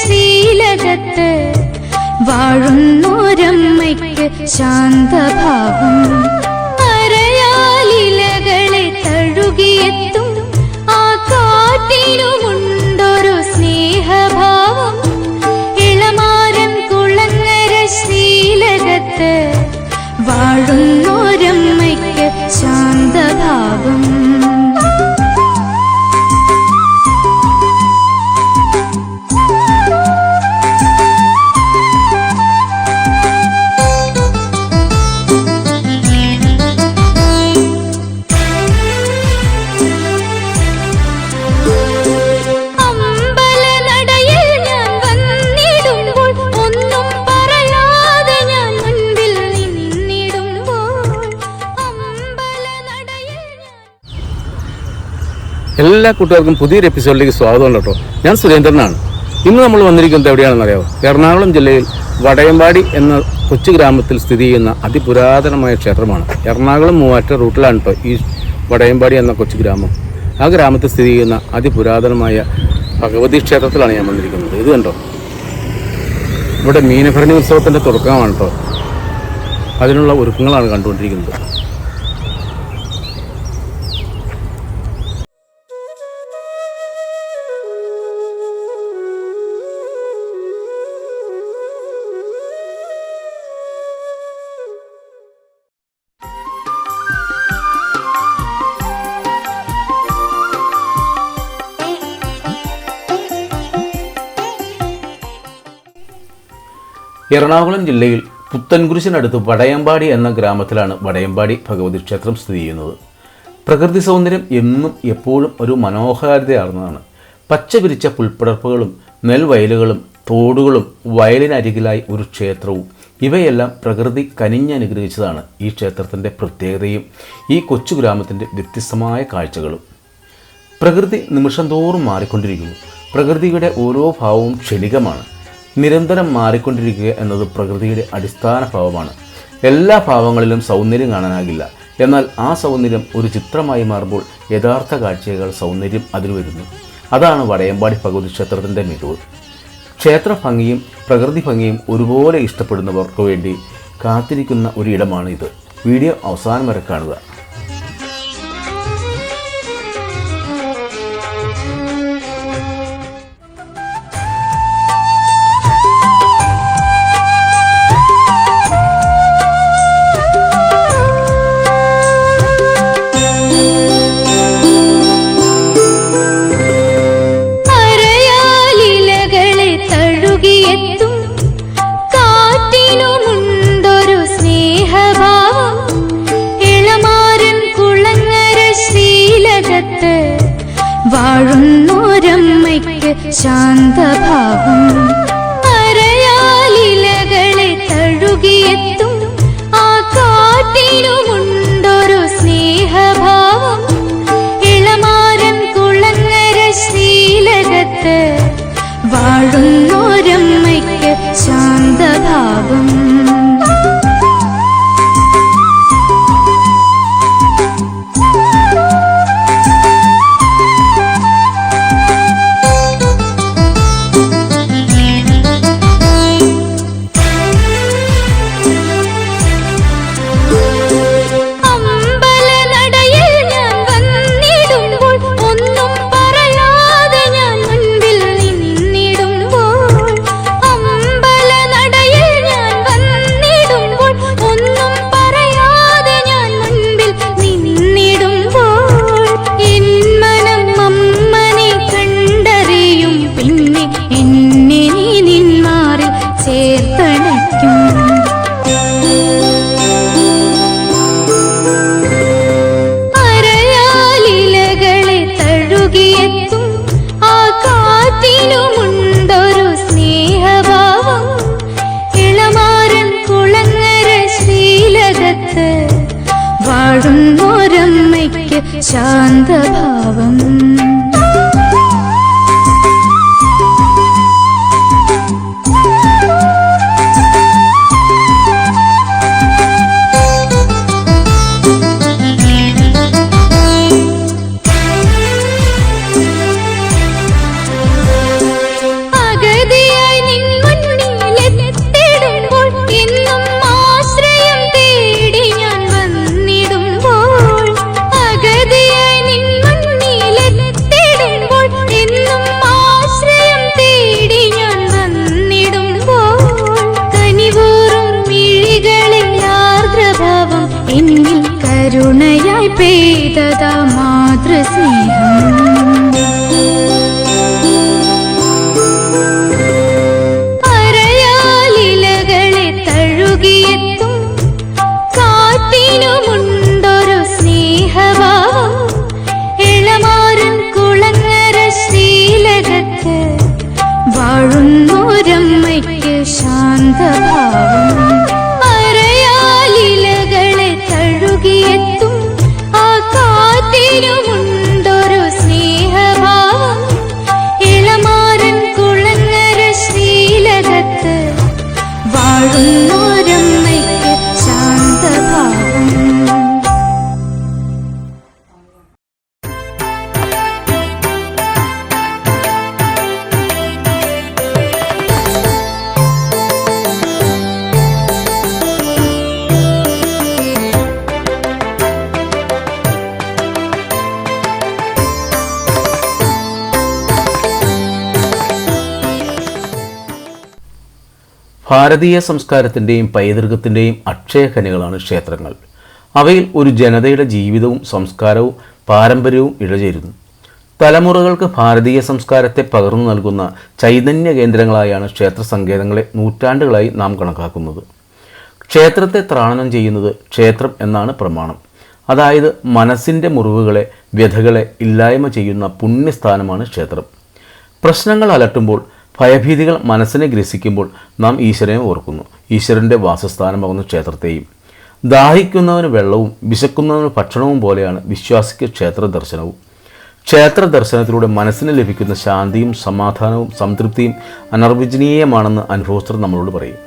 ശീലകത്ത് വാഴുന്നോരമ്മയ്ക്ക് ശാന്തഭാവം. അരയാലിലകളെ തഴുകിയെത്തും ആ കാറ്റിനുമുണ്ടൊരു എല്ലാ കൂട്ടുകാർക്കും പുതിയൊരു എപ്പിസോഡിലേക്ക് സ്വാഗതം കേട്ടോ. ഞാൻ സുരേന്ദ്രനാണ്. ഇന്ന് നമ്മൾ വന്നിരിക്കുന്നത് എവിടെയാണെന്ന് അറിയാമോ എറണാകുളം ജില്ലയിൽ വടയമ്പാടി എന്ന കൊച്ചു ഗ്രാമത്തിൽ സ്ഥിതി ചെയ്യുന്ന അതിപുരാതനമായ ക്ഷേത്രമാണ്. എറണാകുളം മൂവാറ്റ റൂട്ടിലാണ് കേട്ടോ ഈ വടയമ്പാടി എന്ന കൊച്ചു ഗ്രാമം. ആ ഗ്രാമത്തിൽ സ്ഥിതി ചെയ്യുന്ന അതിപുരാതനമായ ഭഗവതി ക്ഷേത്രത്തിലാണ് ഞാൻ വന്നിരിക്കുന്നത്. ഇത് കണ്ടോ? ഇവിടെ മീനഭരണി ഉത്സവത്തിന്റെ തുടക്കമാണ് കേട്ടോ. അതിനുള്ള ഒരുക്കങ്ങളാണ് കണ്ടുകൊണ്ടിരിക്കുന്നത്. എറണാകുളം ജില്ലയിൽ പുത്തൻകുരിശിനടുത്ത് വടയമ്പാടി എന്ന ഗ്രാമത്തിലാണ് വടയമ്പാടി ഭഗവതി ക്ഷേത്രം സ്ഥിതി ചെയ്യുന്നത്. പ്രകൃതി സൗന്ദര്യം എന്നും എപ്പോഴും ഒരു മനോഹാരിതയാർന്നതാണ്. പച്ച വിരിച്ച പുൽപ്പടർപ്പുകളും നെൽവയലുകളും തോടുകളും വയലിനരികിലായി ഒരു ക്ഷേത്രവും. ഇവയെല്ലാം പ്രകൃതി കനിഞ്ഞനുഗ്രഹിച്ചതാണ് ഈ ക്ഷേത്രത്തിന്റെ പ്രത്യേകതയും ഈ കൊച്ചു ഗ്രാമത്തിന്റെ വ്യത്യസ്തമായ കാഴ്ചകളും. പ്രകൃതി നിമിഷം തോറും മാറിക്കൊണ്ടിരിക്കുന്നു. പ്രകൃതിയുടെ ഓരോ ഭാവവും ക്ഷണികമാണ്. നിരന്തരം മാറിക്കൊണ്ടിരിക്കുക എന്നത് പ്രകൃതിയുടെ അടിസ്ഥാന ഭാവമാണ്. എല്ലാ ഭാവങ്ങളിലും സൗന്ദര്യം കാണാനാകില്ല. എന്നാൽ ആ സൗന്ദര്യം ഒരു ചിത്രമായി മാറുമ്പോൾ യഥാർത്ഥ കാഴ്ചകൾ സൗന്ദര്യം അതിൽ വരുന്നു. അതാണ് വടയമ്പാടി ഭഗവതി ക്ഷേത്രത്തിന്റെ മികവ് ക്ഷേത്ര ഭംഗിയും പ്രകൃതി ഭംഗിയും ഒരുപോലെ ഇഷ്ടപ്പെടുന്നവർക്ക് വേണ്ടി കാത്തിരിക്കുന്ന ഒരിടമാണ് ഇത് വീഡിയോ അവസാനം വരെ കാണുക. വാഴുന്നോരമ്മയ്ക്ക് ശാന്തഭാവം. അരയാലിലകളെ തഴുകിയെത്തും. ആ കാട്ടിലുമുണ്ടൊരു സ്നേഹഭാവം. ഇളമാരൻ കുളങ്ങര ശീലകത്ത് വാഴുന്നോരമ്മയ്ക്ക് ശാന്തഭാവം. तदा मातृसी ഭാരതീയ സംസ്കാരത്തിന്റെയും പൈതൃകത്തിന്റെയും അക്ഷയഖനികളാണ് ക്ഷേത്രങ്ങൾ. അവയിൽ ഒരു ജനതയുടെ ജീവിതവും സംസ്കാരവും പാരമ്പര്യവും ഇഴചേരുന്നു. തലമുറകൾക്ക് ഭാരതീയ സംസ്കാരത്തെ പകർന്നു നൽകുന്ന ചൈതന്യ കേന്ദ്രങ്ങളായാണ് ക്ഷേത്ര സങ്കേതങ്ങളെ നൂറ്റാണ്ടുകളായി നാം കണക്കാക്കുന്നത്. ക്ഷേത്രത്തെ ത്രാണനം ചെയ്യുന്നത് ക്ഷേത്രം എന്നാണ് പ്രമാണം. അതായത് മനസ്സിന്റെ മുറിവുകളെ വ്യഥകളെ ഇല്ലായ്മ ചെയ്യുന്ന പുണ്യസ്ഥാനമാണ് ക്ഷേത്രം. പ്രശ്നങ്ങൾ അലട്ടുമ്പോൾ ഭയഭീതികൾ മനസ്സിനെ ഗ്രസിക്കുമ്പോൾ നാം ഈശ്വരനെ ഓർക്കുന്നു. ഈശ്വരന്റെ വാസസ്ഥാനമാകുന്ന ക്ഷേത്രത്തെയും ദാഹിക്കുന്നവന് വെള്ളവും വിശക്കുന്നവന് ഭക്ഷണവും പോലെയാണ് വിശ്വാസിക്ക് ക്ഷേത്ര ദർശനവും. ക്ഷേത്ര ദർശനത്തിലൂടെ മനസ്സിന് ലഭിക്കുന്ന ശാന്തിയും സമാധാനവും സംതൃപ്തിയും അനർവചനീയമാണെന്ന് അനുഭവസ്ഥർ നമ്മളോട് പറയും.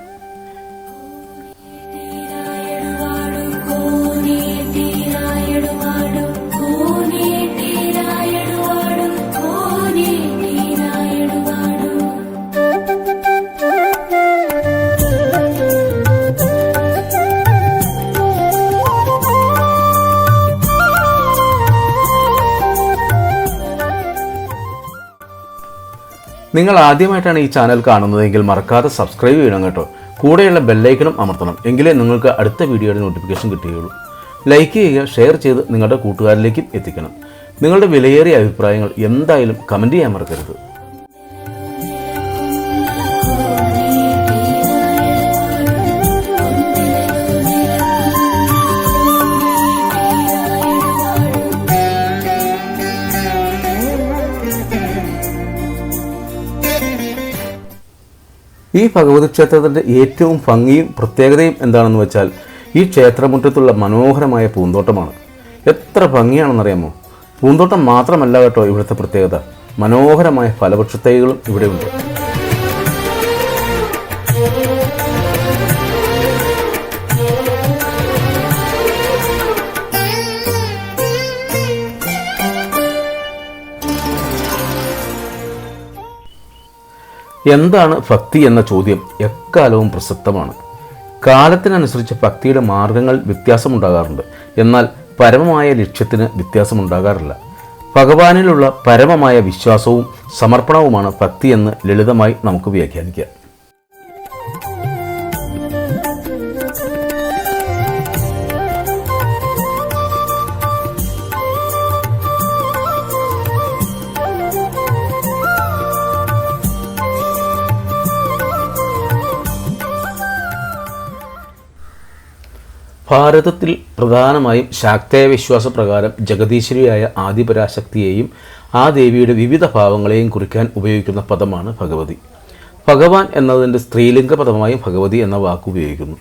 നിങ്ങൾ ആദ്യമായിട്ടാണ് ഈ ചാനൽ കാണുന്നതെങ്കിൽ മറക്കാതെ സബ്സ്ക്രൈബ് ചെയ്യണം കേട്ടോ. കൂടെയുള്ള ബെല്ലൈക്കണും അമർത്തണം. എങ്കിലേ നിങ്ങൾക്ക് അടുത്ത വീഡിയോയുടെ നോട്ടിഫിക്കേഷൻ കിട്ടുകയുള്ളൂ ലൈക്ക് ചെയ്യുക ഷെയർ ചെയ്ത് നിങ്ങളുടെ കൂട്ടുകാരിലേക്കും എത്തിക്കണം. നിങ്ങളുടെ വിലയേറിയ അഭിപ്രായങ്ങൾ എന്തായാലും കമന്റ് ചെയ്യാൻ മറക്കരുത്. ഈ ഭഗവതി ക്ഷേത്രത്തിന്റെ ഏറ്റവും ഭംഗിയും പ്രത്യേകതയും എന്താണെന്ന് വെച്ചാൽ ഈ ക്ഷേത്രമുറ്റത്തുള്ള മനോഹരമായ പൂന്തോട്ടമാണ്. എത്ര ഭംഗിയാണെന്നറിയാമോ? പൂന്തോട്ടം മാത്രമല്ല കേട്ടോ ഇവിടുത്തെ പ്രത്യേകത. മനോഹരമായ ഫലവൃക്ഷത്തൈകളും ഇവിടെയുണ്ട്. എന്താണ് ഭക്തി എന്ന ചോദ്യം എക്കാലവും പ്രസക്തമാണ്. കാലത്തിനനുസരിച്ച് ഭക്തിയുടെ മാർഗങ്ങൾ വ്യത്യാസമുണ്ടാകാറുണ്ട്. എന്നാൽ പരമമായ ലക്ഷ്യത്തിന് വ്യത്യാസമുണ്ടാകാറില്ല. ഭഗവാനിലുള്ള പരമമായ വിശ്വാസവും സമർപ്പണവുമാണ് ഭക്തി എന്ന് ലളിതമായി നമുക്ക് വ്യാഖ്യാനിക്കാം. ഭാരതത്തിൽ പ്രധാനമായും ശാക്തേയ വിശ്വാസ പ്രകാരം ജഗദീശ്വരിയായ ആദിപരാശക്തിയെയും ആ ദേവിയുടെ വിവിധ ഭാവങ്ങളെയും കുറിക്കാൻ ഉപയോഗിക്കുന്ന പദമാണ് ഭഗവതി. ഭഗവാൻ എന്നതിന്റെ സ്ത്രീലിംഗ പദമായും ഭഗവതി എന്ന വാക്ക് ഉപയോഗിക്കുന്നു.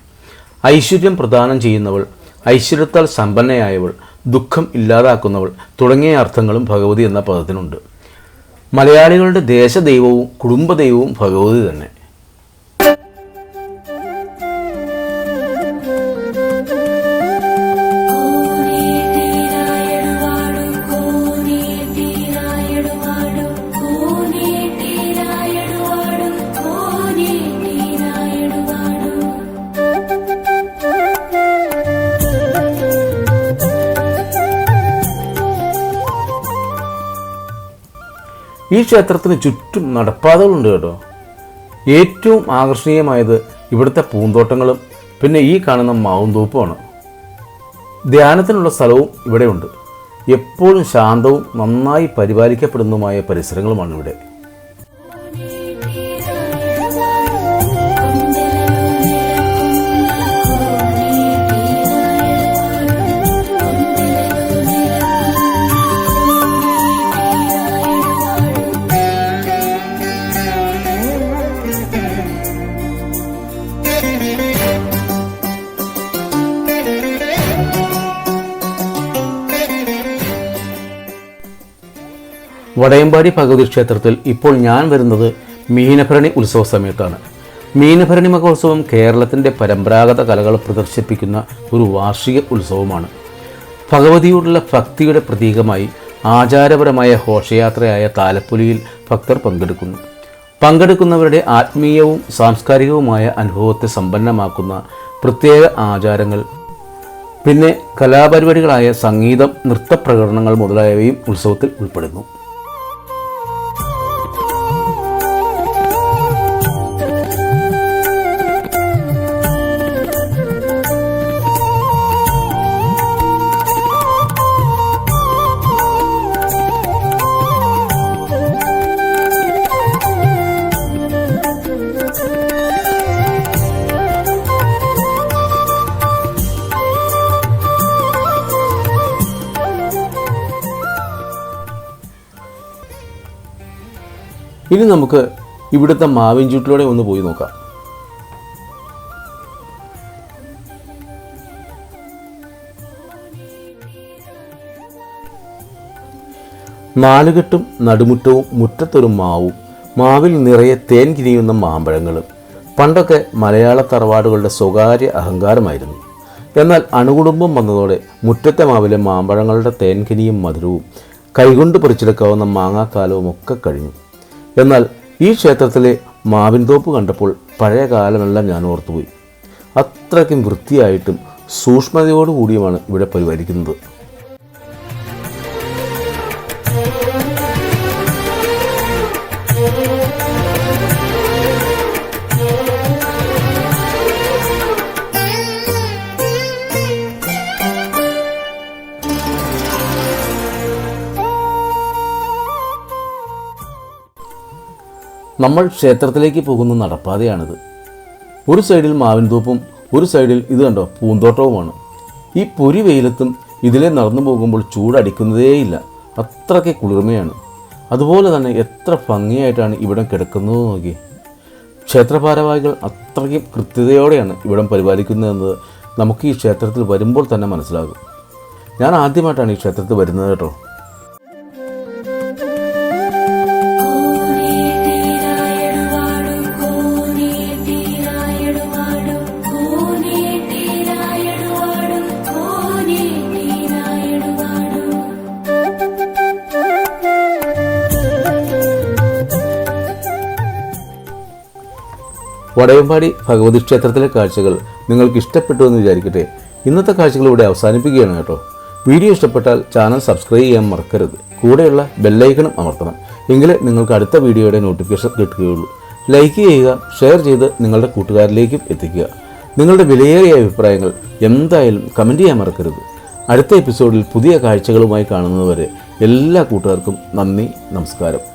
ഐശ്വര്യം പ്രദാനം ചെയ്യുന്നവൾ ഐശ്വര്യത്താൽ സമ്പന്നയായവൾ ദുഃഖം ഇല്ലാതാക്കുന്നവൾ തുടങ്ങിയ അർത്ഥങ്ങളും ഭഗവതി എന്ന പദത്തിനുണ്ട്. മലയാളികളുടെ ദേശദൈവവും കുടുംബദൈവവും ഭഗവതി തന്നെ. ക്ഷേത്രത്തിന് ചുറ്റും നടപ്പാതകളുണ്ട് കേട്ടോ. ഏറ്റവും ആകർഷണീയമായത് ഇവിടുത്തെ പൂന്തോട്ടങ്ങളും പിന്നെ ഈ കാണുന്ന മാവുന്തോപ്പുമാണ് ധ്യാനത്തിനുള്ള സ്ഥലവും ഇവിടെയുണ്ട്. എപ്പോഴും ശാന്തവും നന്നായി പരിപാലിക്കപ്പെടുന്നതുമായ പരിസരങ്ങളുമാണ് ഇവിടെ. വടയമ്പാടി ഭഗവതി ക്ഷേത്രത്തിൽ ഇപ്പോൾ ഞാൻ വരുന്നത് മീനഭരണി ഉത്സവ സമയത്താണ്. മീനഭരണി മഹോത്സവം കേരളത്തിന്റെ പരമ്പരാഗത കലകൾ പ്രദർശിപ്പിക്കുന്ന ഒരു വാർഷിക ഉത്സവമാണ്. ഭഗവതിയോടുള്ള ഭക്തിയുടെ പ്രതീകമായി ആചാരപരമായ ഘോഷയാത്രയായ താലപ്പൊലിയിൽ ഭക്തർ പങ്കെടുക്കുന്നു. പങ്കെടുക്കുന്നവരുടെ ആത്മീയവും സാംസ്കാരികവുമായ അനുഭവത്തെ സമ്പന്നമാക്കുന്ന പ്രത്യേക ആചാരങ്ങൾ പിന്നെ കലാപരിപാടികളായ സംഗീതം നൃത്തപ്രകടനങ്ങൾ മുതലായവയും ഉത്സവത്തിൽ ഉൾപ്പെടുന്നു. ഇനി നമുക്ക് ഇവിടുത്തെ മാവിൻ ചുറ്റിലൂടെ ഒന്ന് പോയി നോക്കാം. നാലുകെട്ടും നടുമുറ്റവും മുറ്റത്തൊരു മാവും മാവിൽ നിറയെ തേൻ കിരിയുന്ന മാമ്പഴങ്ങളും പണ്ടൊക്കെ മലയാള തറവാടുകളുടെ സ്വകാര്യ അഹങ്കാരമായിരുന്നു. എന്നാൽ അണുകുടുംബം വന്നതോടെ മുറ്റത്തെ മാവിലെ മാമ്പഴങ്ങളുടെ തേൻകിനിയും മധുരവും കൈകൊണ്ട് പറിച്ചെടുക്കാവുന്ന മാങ്ങാക്കാലവും ഒക്കെ കഴിഞ്ഞു. എന്നാൽ ഈ ക്ഷേത്രത്തിലെ മാവിൻ തോപ്പ് കണ്ടപ്പോൾ പഴയ കാലമെല്ലാം ഞാൻ ഓർത്തുപോയി. അത്രയ്ക്കും വൃത്തിയായിട്ടും സൂക്ഷ്മതയോടുകൂടിയുമാണ് ഇവിടെ പരിപാലിക്കുന്നത്. നമ്മൾ ക്ഷേത്രത്തിലേക്ക് പോകുന്ന നടപ്പാതയാണിത്. ഒരു സൈഡിൽ മാവിൻ തോപ്പും ഒരു സൈഡിൽ ഇത് കണ്ടോ പൂന്തോട്ടവുമാണ്. ഈ പൊരി വെയിലത്തും ഇതിലെ നടന്നു പോകുമ്പോൾ ചൂടടിക്കുന്നതേയില്ല. അത്രയ്ക്ക് കുളിർമയാണ്. അതുപോലെ തന്നെ എത്ര ഭംഗിയായിട്ടാണ് ഇവിടം കിടക്കുന്നത് നോക്കി ക്ഷേത്രഭാരവാഹികൾ അത്രയ്ക്കും കൃത്യതയോടെയാണ് ഇവിടം പരിപാലിക്കുന്നതെന്നത് നമുക്ക് ഈ ക്ഷേത്രത്തിൽ വരുമ്പോൾ തന്നെ മനസ്സിലാകും. ഞാൻ ആദ്യമായിട്ടാണ് ഈ ക്ഷേത്രത്തിൽ വരുന്നത് കേട്ടോ. വടയമ്പാടി ഭഗവതി ക്ഷേത്രത്തിലെ കാഴ്ചകൾ നിങ്ങൾക്ക് ഇഷ്ടപ്പെട്ടു എന്ന് വിചാരിക്കട്ടെ. ഇന്നത്തെ കാഴ്ചകൾ ഇവിടെ അവസാനിപ്പിക്കുകയാണ് കേട്ടോ. വീഡിയോ ഇഷ്ടപ്പെട്ടാൽ ചാനൽ സബ്സ്ക്രൈബ് ചെയ്യാൻ മറക്കരുത്. കൂടെയുള്ള ബെല്ലൈക്കണും അമർത്തണം. എങ്കിലേ നിങ്ങൾക്ക് അടുത്ത വീഡിയോയുടെ നോട്ടിഫിക്കേഷൻ കിട്ടുകയുള്ളൂ. ലൈക്ക് ചെയ്യുക ഷെയർ ചെയ്ത് നിങ്ങളുടെ കൂട്ടുകാരിലേക്കും എത്തിക്കുക. നിങ്ങളുടെ വിലയേറിയ അഭിപ്രായങ്ങൾ എന്തായാലും കമന്റ് ചെയ്യാൻ മറക്കരുത്. അടുത്ത എപ്പിസോഡിൽ പുതിയ കാഴ്ചകളുമായി കാണുന്നതുവരെ എല്ലാ കൂട്ടുകാർക്കും നന്ദി നമസ്കാരം.